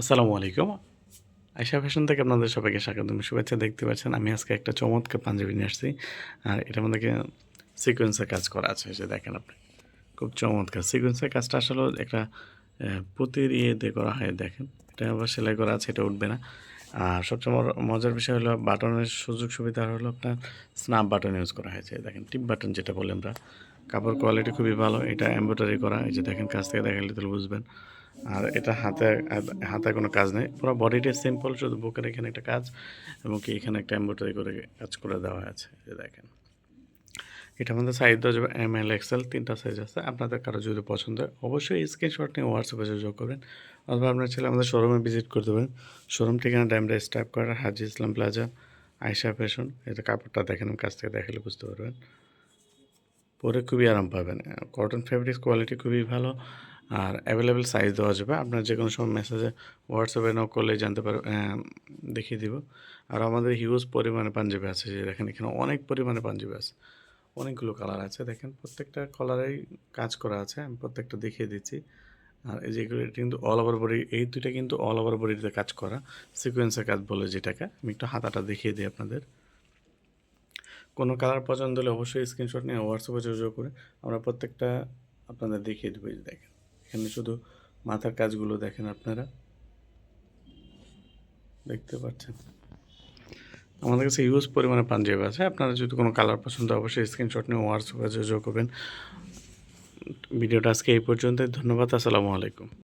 আসসালামু আলাইকুম। আয়সা ফ্যাশন থেকে আপনাদের সবাইকে স্বাগতম শুভেচ্ছা দেখতে পাচ্ছেন। আমি আজকে একটা চমৎকার পাঞ্জাবি নিয়ে আসছি। আর এটার মধ্যে সিকোয়েন্সের কাজ করা আছে? যে দেখেন আপনি। খুব চমৎকার। সিকোয়েন্সের কাজটা আসলে একটা পুঁতির ইয়েতে করা হয়, দেখেন। এটা আবার সেলাই করা আছে, এটা উঠবে না। আর সবচেয়ে মজার বিষয় হলো, বাটনের সুযোগ সুবিধা হলো আপনার স্ন্যাপ বাটন ইউজ করা হয়েছে। দেখেন টিপ বাটন যেটা বলি আমরা। কাপড় কোয়ালিটি খুবই ভালো। এটা এমব্রয়ডারি করা। এই যে দেখেন, কাছ থেকে দেখালে তাহলে বুঝবেন। আর এটা হাতে হাতে কোনো কাজ নেই। পুরো বডিটা সিম্পল শুধু বুকের এখানে একটা কাজ এবং কি এখানে একটা এমব্রয়ডারি করে কাজ করে দেওয়া আছে যে দেখেন। এটা আমাদের সাইজ যাবে এম এল এক্সেল তিনটা সাইজ আছে। আপনাদের কারও যদি পছন্দ হয়, অবশ্যই স্ক্রিনশট নিয়ে হোয়াটসঅ্যাপে যোগাযোগ করবেন অথবা আপনার ছেলে আমাদের শোরুমে ভিজিট করতে পারেন শোরুম ঠিকানা ড্যামরা স্টাফ করার হাজি ইসলাম প্লাজা আয়সা ফ্যাশন এটা কাপড়টা দেখেন কাছ থেকে দেখালে বুঝতে পারবেন। পরে খুবই আরাম পাবেন। কটন ফেব্রিক্স কোয়ালিটি খুবই ভালো। আর অ্যাভেলেবেল সাইজ দেওয়া যাবে। আপনার যে কোনো সময় মেসেজে হোয়াটসঅ্যাপে নক করলে জানতে পারবে দেখিয়ে দিব। আর আমাদের হিউজ পরিমাণে পাঞ্জাবি আছে যে দেখেন, এখানে অনেক পরিমাণে পাঞ্জাবি আছে। অনেকগুলো কালার আছে। দেখেন, প্রত্যেকটা কালারেই কাজ করা আছে। আমি প্রত্যেকটা দেখিয়ে দিচ্ছি। আর এই যেগুলো কিন্তু অল ওভার বডি এই দুইটা কিন্তু অল ওভার বডিতে কাজ করা। সিকোয়েন্সের কাজ বলে যেটাকে। আমি একটু হাতাটা দেখিয়ে দিই আপনাদের। কোনো কালার পছন্দ হলে অবশ্যই স্ক্রিনশট নিয়ে হোয়াটসঅ্যাপে যোগাযোগ করে আমরা প্রত্যেকটা আপনাদের দেখিয়ে দেবো। দেখেন। এখানে শুধু মাথার কাজগুলো দেখেন আপনারা। দেখতে পাচ্ছেন? আমাদের কাছে ইউজ পরিমাণে পাঞ্জাবি আছে। আপনারা যদি কোনো কালার পছন্দ অবশ্যই স্ক্রিনশট নিয়ে হোয়াটসঅ্যাপে যোগাযোগ করবেন। ভিডিওটা আজকে এই পর্যন্তই। ধন্যবাদ। আসসালামু আলাইকুম।